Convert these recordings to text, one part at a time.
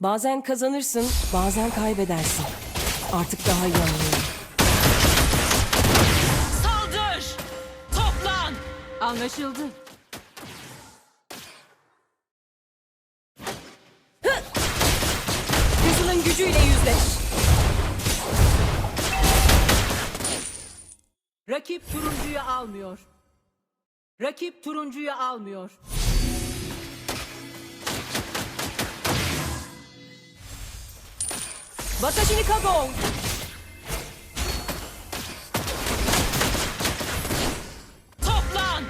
Bazen kazanırsın, bazen kaybedersin. Artık daha iyi anlıyorum. Saldır! Toplan! Anlaşıldı. Kızılın gücüyle yüzleş. Rakip turuncuyu almıyor. Rakip turuncuyu almıyor. Watashi ni kagon. Toplan!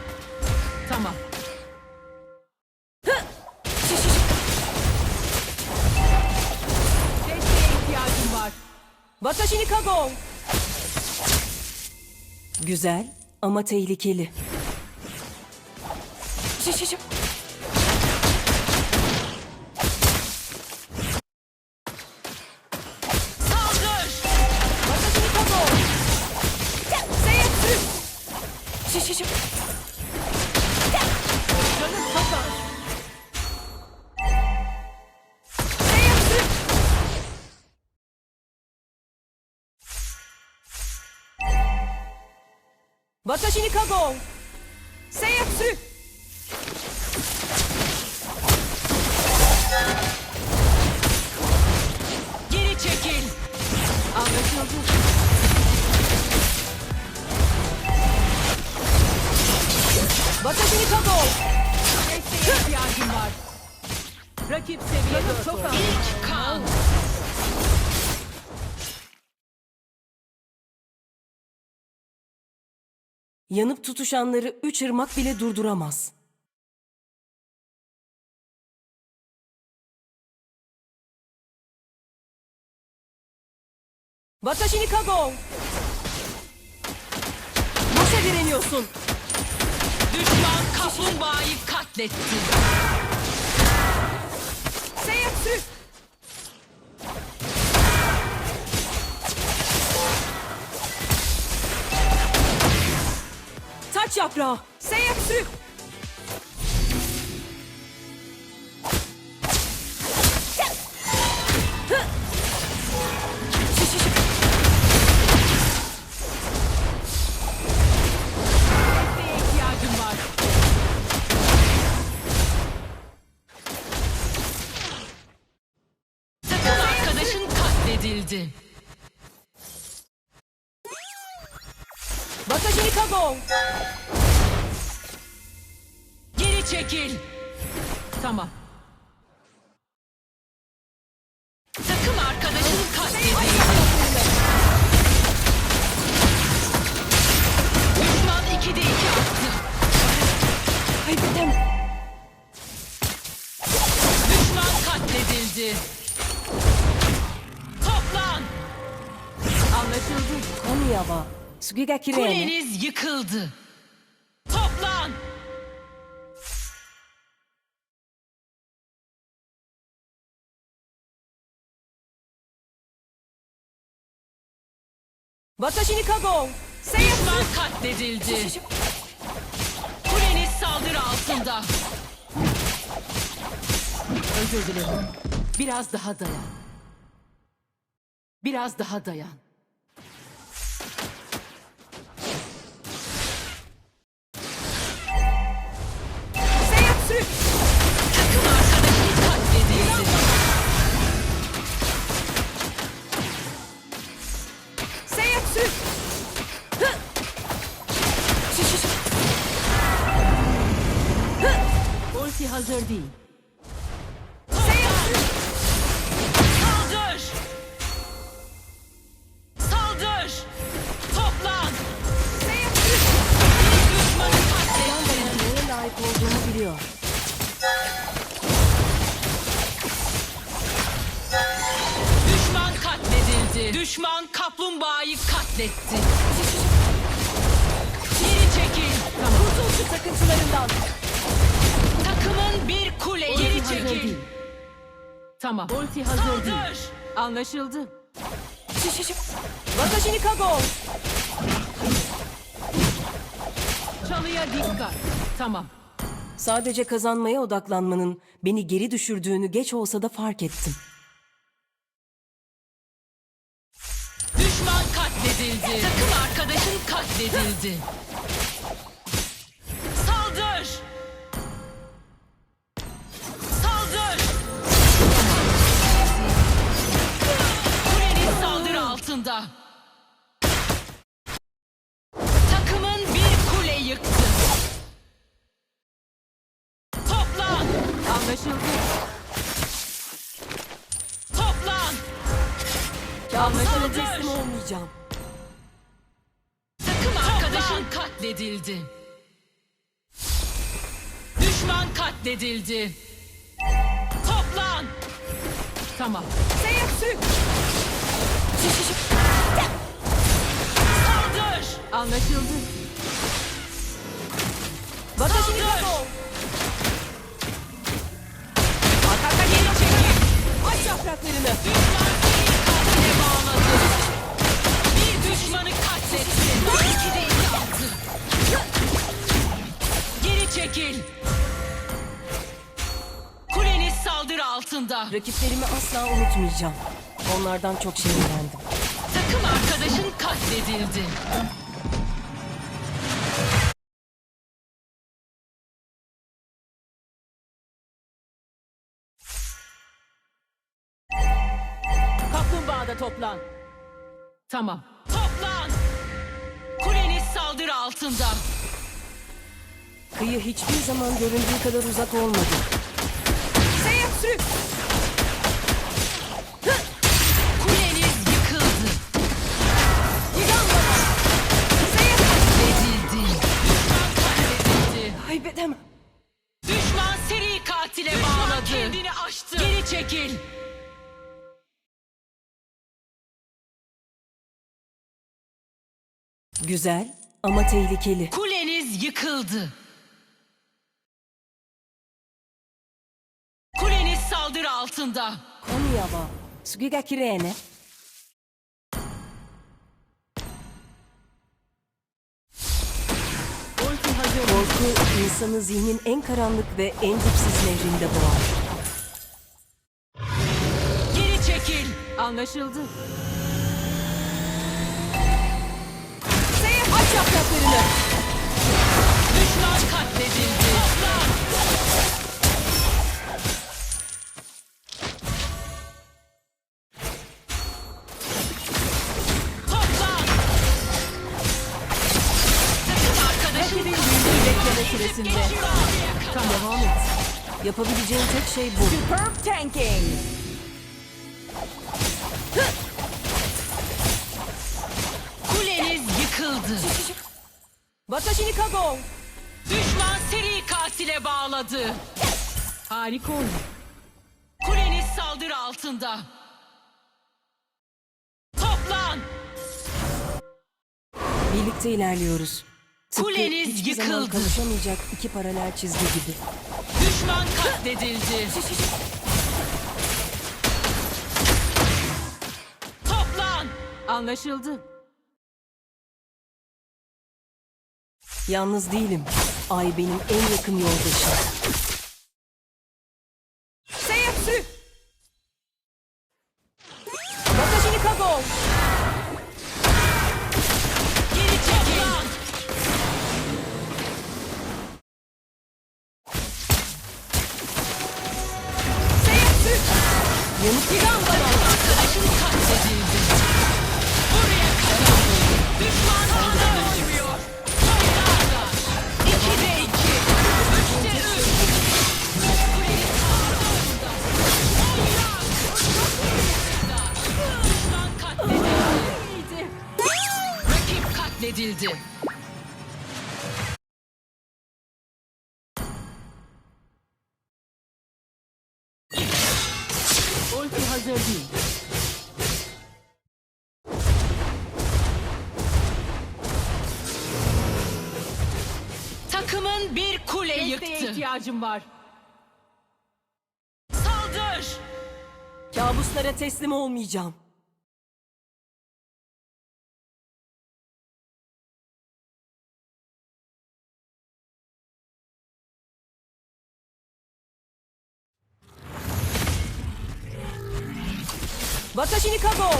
Tamam. Desteğe ihtiyacım var. Watashi ni kagon. Güzel ama tehlikeli. Şiş, Yanıp tutuşanları üç ırmak bile durduramaz. Watashi ni kagon. Nasıl direniyorsun? Düşman kaplumbağayı katletti. Taç yaprağı. Seiyaku! Katledildi. Toplan! Anlaşıldı. Ne. Kuleniz yıkıldı. Watashi ni. Seiyaku! Düşman katledildi. Kuleniz saldırı altında. Özür dilerim. Biraz daha dayan. Biraz daha dayan. Hazır değil. Saldır! Saldır! Toplan! Düşmanı katledildi. Neye layık olduğumu biliyor. Düşman katledildi. Düşman kaplumbağayı katletti. Geri çekil. Kurtul şu takıntılarından. Takımın bir kule geri çekil. Tamam. Ulti hazır değil. Anlaşıldı. Şiş şiş. Vakajini kago. Çalıya dikkat. Tamam. Sadece kazanmaya odaklanmanın beni geri düşürdüğünü geç olsa da fark ettim. Düşman katledildi. Takım arkadaşın katledildi. Altında. Takımın bir kule yıktı. Toplan! Anlaşıldı. Toplan! Anlaşıldı. Teslim olmayacağım. Takım arkadaşın katledildi. Düşman katledildi. Toplan! Tamam. Saldır! Anlaşıldı. Saldır! Geri çekil. Aç yapraklarını. Düşman seni katile bağladı. Bir düşmanı katletti. İki de iki attı. Geri çekil. Kuleniz saldırı altında. Rakiplerimi asla unutmayacağım. Onlardan çok şey öğrendim. Takım arkadaşın katledildi. Kaplumbağada toplan. Tamam. Toplan! Kuleniz saldırı altında. Kıyı hiçbir zaman göründüğü kadar uzak olmadı. Kuleniz Güzel ama tehlikeli. Kuleniz yıkıldı. Kuleniz saldırı altında. Konuya bak. Sugi ga kirei ne? Ulti hazır. Korku insanı zihnin en karanlık ve en dipsiz nehrinde boğar. Geri çekil. Anlaşıldı. Yapraklarını. Düşman katledildi. Toplan. Toplan. Takım arkadaşın bekleme süresinde. Tam devam et. Yapabileceğin tek şey bu. Superb tanking. Bağladı. Harika oyun. Kuleniz saldırı altında. Toplan. Birlikte ilerliyoruz. Tıpkı Kuleniz hiçbir zaman yıkıldı. kavuşamayacak iki paralel çizgi gibi. Düşman katledildi. Toplan. Anlaşıldı. Yalnız değilim. Ay benim en yakın yoldaşım. Katledildi. Ulti hazır değil. Takımın bir kule Desteğe yıktı. ihtiyacım var. Saldır. Kabuslara teslim olmayacağım. 私に覚悟を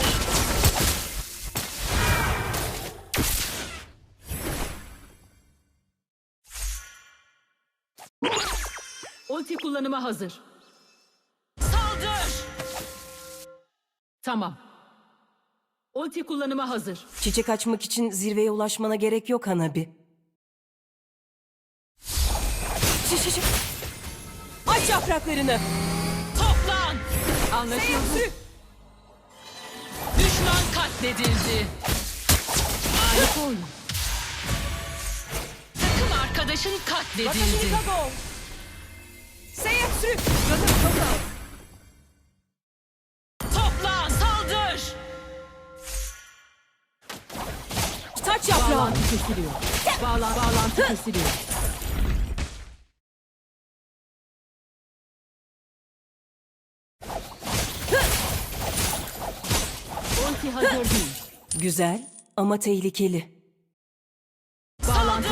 Ulti kullanıma hazır. Saldır! Tamam. Ulti kullanıma hazır. Çiçek açmak için zirveye ulaşmana gerek yok Hanabi. Çi- çi- Aç yapraklarını. Toplan! Anlaşıldı. Katledildi. Harika oyun. Takım arkadaşın katledildi. Seyyatsü. Toplan! Saldır! Taç yaprağı. Bağlantı kesiliyor. Bağla bağlantı kesiliyor. Ulti hazır değil. Güzel ama tehlikeli. Bağlantı.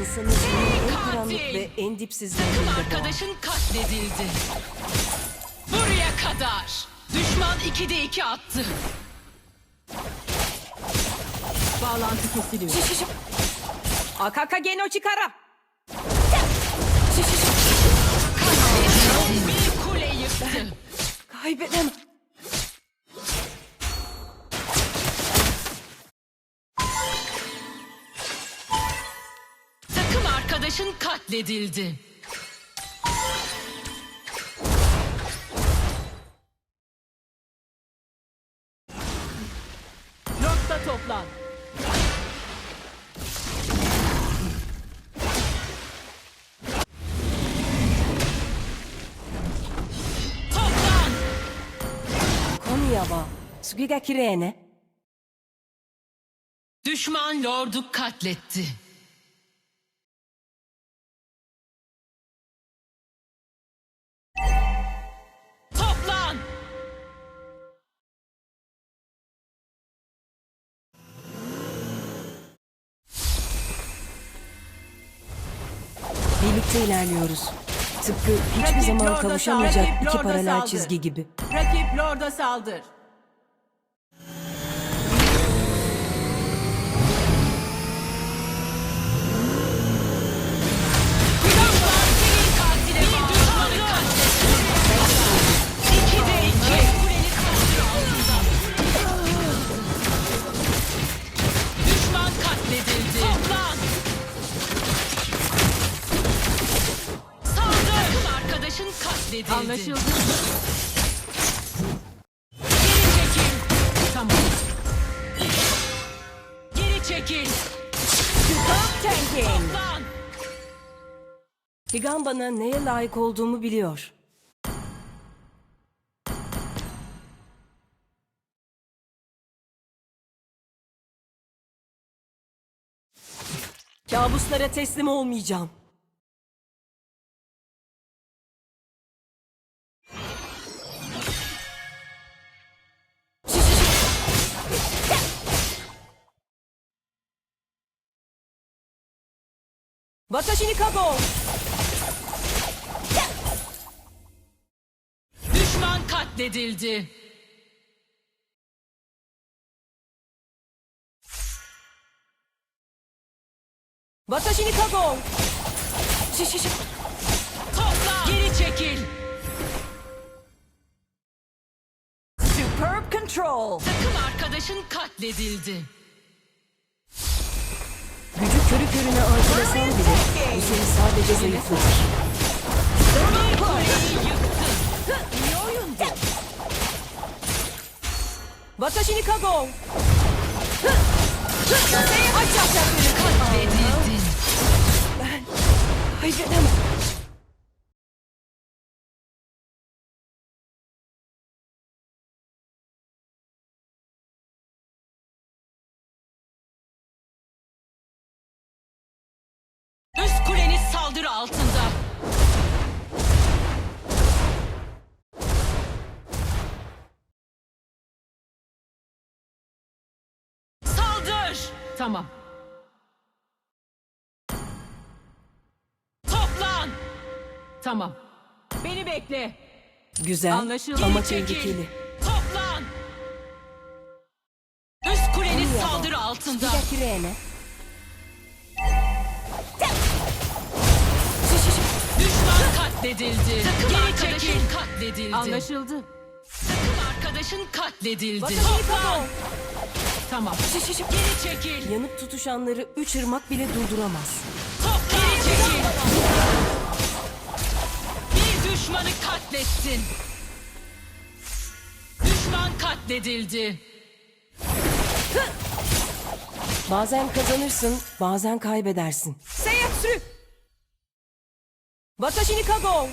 İnsanın en karanlık ve en dipsiz Takım arkadaşın katledildi. Buraya kadar. Düşman 2'de 2 attı. Bağlantı kesiliyor. Şiş şiş. Akaka geno chikara. Şiş şiş. Bir kule yıktı. Kaybedemem. Arkadaşın katledildi. Nokta toplan. Toplan. Konuya bak. Sugi ga Düşman lordu katletti. Birlikte ilerliyoruz. Tıpkı hiçbir Rakip zaman Lord'a kavuşamayacak iki Lord'a paralel saldır. çizgi gibi. Rakip Lord'a saldır. Arkadaşın katledildi. Anlaşıldı. Geri çekil. Tamam. Geri çekil. Tanking. Toplan! Higan bana neye layık olduğumu biliyor. Kabuslara teslim olmayacağım. Watashi ni kago! Düşman katledildi. Watashi ni kago! Şiş, şiş, şiş. Toplan! Geri çekil. Superb control. Takım arkadaşın katledildi. Gücü körü körüne artırsan bile bu seni sadece zayıflatır. Bir kuleyi yıktı. İyi oyundu. Watashi ni kago! Aç yaprakları. Katledildin. Ben kaybedemem. Üst Tamam. Toplan! Tamam. Beni bekle. Güzel Anlaşıldı. ama Geri tehlikeli. Toplan! Üst kuleniz saldırı altında. Sfida Kirene. Düşman katledildi. Takım Geri çekil. katledildi. Anlaşıldı. Takım arkadaşın katledildi. Toplan! Tamam. Şiş, şiş, şiş. Geri çekil. Yanıp tutuşanları üç ırmak bile durduramaz. Toplan. Geri çekil. Bir düşmanı katlettin. Düşman katledildi. Bazen kazanırsın, bazen kaybedersin. Seyyatsü! Watashi ni Kago.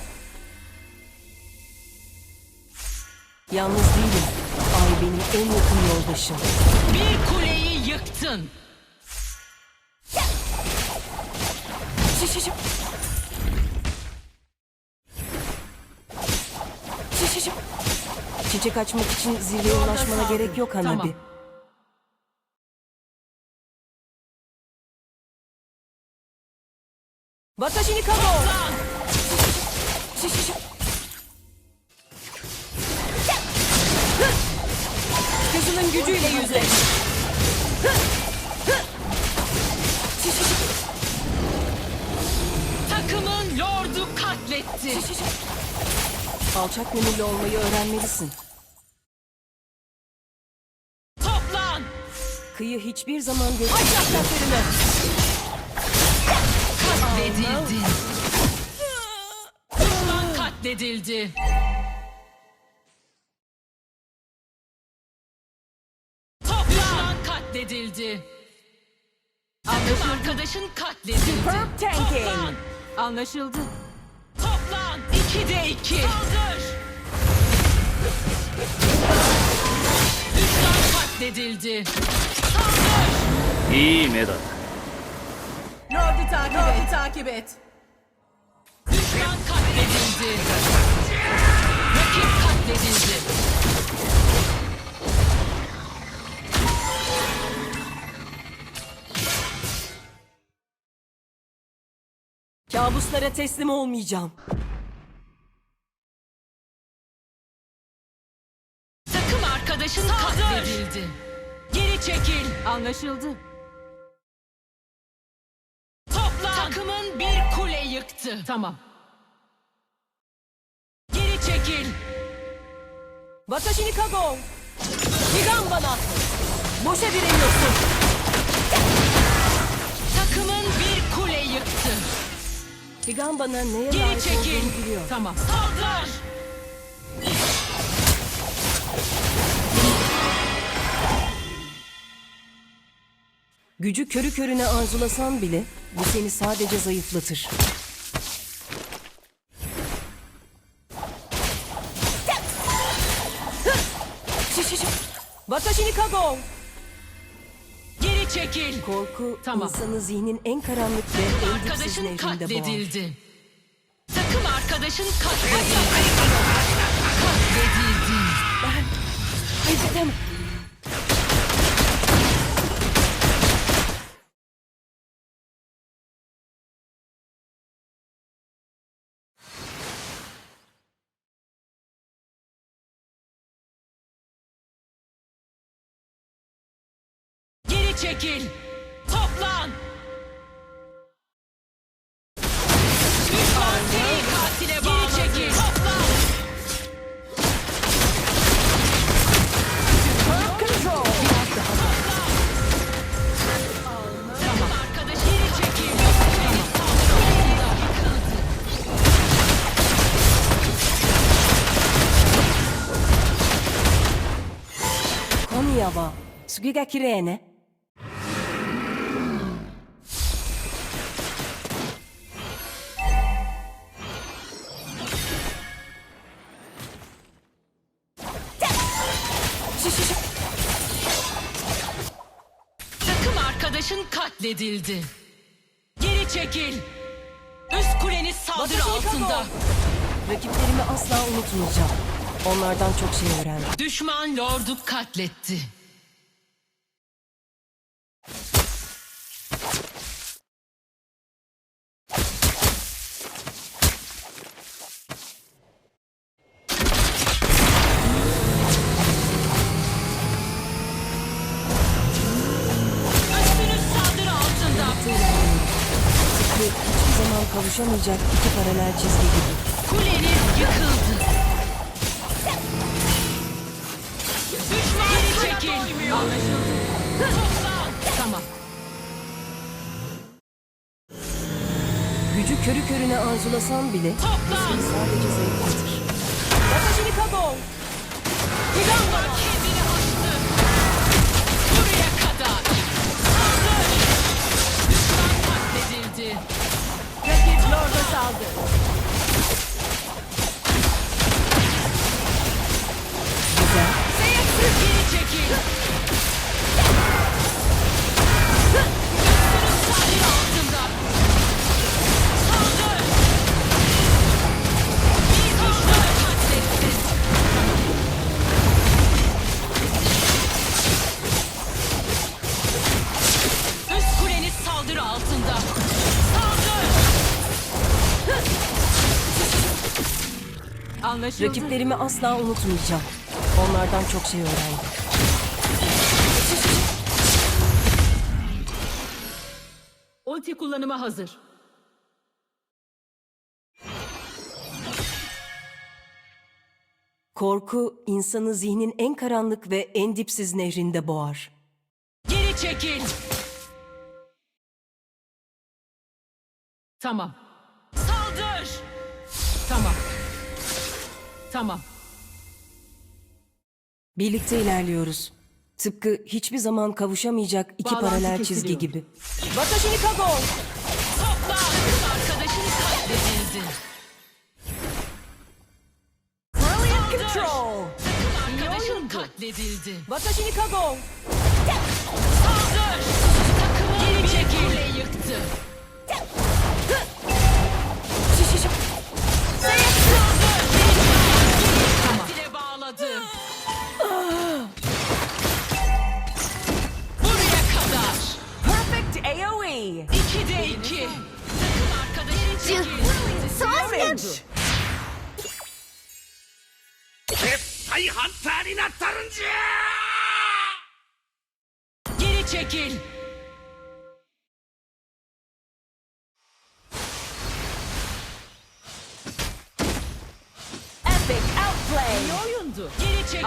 Yalnız değilim. Ay benim en yakın yoldaşım. Bir kuleyi yıktın. Şiş, şiş, şiş. Şiş, şiş, şiş. Çiçek açmak için zirveye Yolda ulaşmana saldırı. gerek yok Hanabi. Tamam. Watashi ni Kago. Toplan. Alçak gönüllü olmayı öğrenmelisin. Toplan. Kıyı hiçbir zaman göz... Aç yapraklarını! Katledildi. Düşman katledildi. Toplan katledildi. Takım arkadaşın katledildi. Superb tanking. Toplan. Anlaşıldı. Toplan. İki de iki. Saldır. Düşman katledildi. Saldır! İyi Meda. Lord'u takip, Lord'u et. takip et. Düşman katledildi. Rakip katledildi. Kabuslara teslim olmayacağım. Arkadaşın katledildi. Geri çekil. Anlaşıldı. Toplan. Takımın bir kule yıktı. Tamam. Geri çekil. Watashi ni Kago. Higan bana. Boşa direniyorsun. Takımın bir kule yıktı. Higan bana neye Geri layık çekil. olduğunu biliyor. Tamam. Saldır. Gücü körü körüne arzulasan bile bu seni sadece zayıflatır. Watashi ni Kago. Geri çekil. Korku Tamam. insanı zihnin en karanlık ve en dipsiz Arkadaşın nehrinde boğar. katledildi. Takım arkadaşın katledildi. Katledildi. Hayır, Geri çekil. Toplan. Düşman seri katile bağladı. Geri çekil. Toplan. Konya wa sugi ga kirei ne. Katledildi. Geri çekil. Üst kuleniz saldırı altında. Rakiplerimi asla unutmayacağım. Onlardan çok şey öğrendim. Düşman lordu katletti. Kavuşamayacak iki paralel çizgi gibi. Kuleniz yıkıldı. Düşman çekil. Anlaşıldı. Toplan. Tamam. Gücü körü körüne arzulasan bile Toplan. sadece zayıflatır. Watashi ni kago. Saldı. Güzel. Geri çekil. Rakiplerimi asla unutmayacağım. Onlardan çok şey öğrendim. Ulti kullanıma hazır. Korku insanı zihnin en karanlık ve en dipsiz nehrinde boğar. Geri çekil. Tamam. Saldır. Tamam. Tamam. Birlikte ilerliyoruz. Tıpkı hiçbir zaman kavuşamayacak iki Bağlantı paralel kesiliyor. çizgi gibi. Watashi ni kago. Topla. Arkadaşın katledildi. Brilliant control. Arkadaşın katledildi. Watashi ni kago. Saldır. Takımı geri çekil. Kule yıktı. ağladı. Buraya kadar. Perfect AoE. İki de iki. Takım arkadaşı çekil. Sosyaç. Hep Tayhan Ferinat Geri çekil.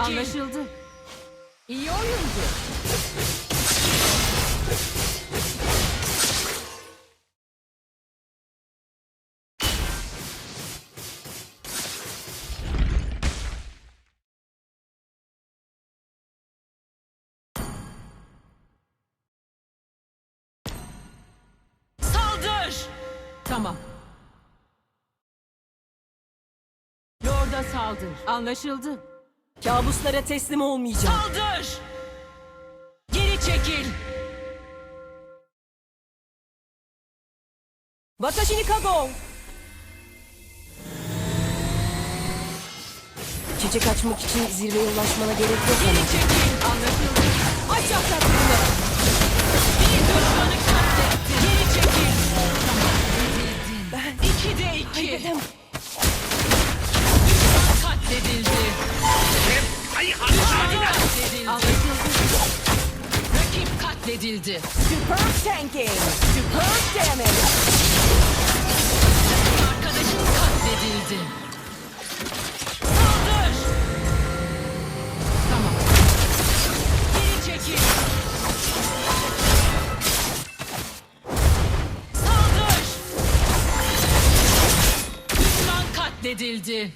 Çekil. Anlaşıldı. İyi oyundu. Saldır. Tamam. Lord'a saldır. Anlaşıldı. Kabuslara teslim olmayacağım. Saldır. Geri çekil. Watashi ni kago. Çiçek açmak için zirveye ulaşmana gerek yok Geri ama. çekil. Anlaşıldı. Aç yapraklarını. Bir düşmanı katletti. Geri çekil. Tamam. İki de iki. Kaybedem. Katledildi. Anlaşıldı. Rakip katledildi. Superb tanking. Superb damage. Arkadaşın katledildi. Saldır. Tamam. Geri çekil. Saldır. Düşman katledildi.